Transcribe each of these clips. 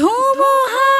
পুৱা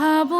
Bible.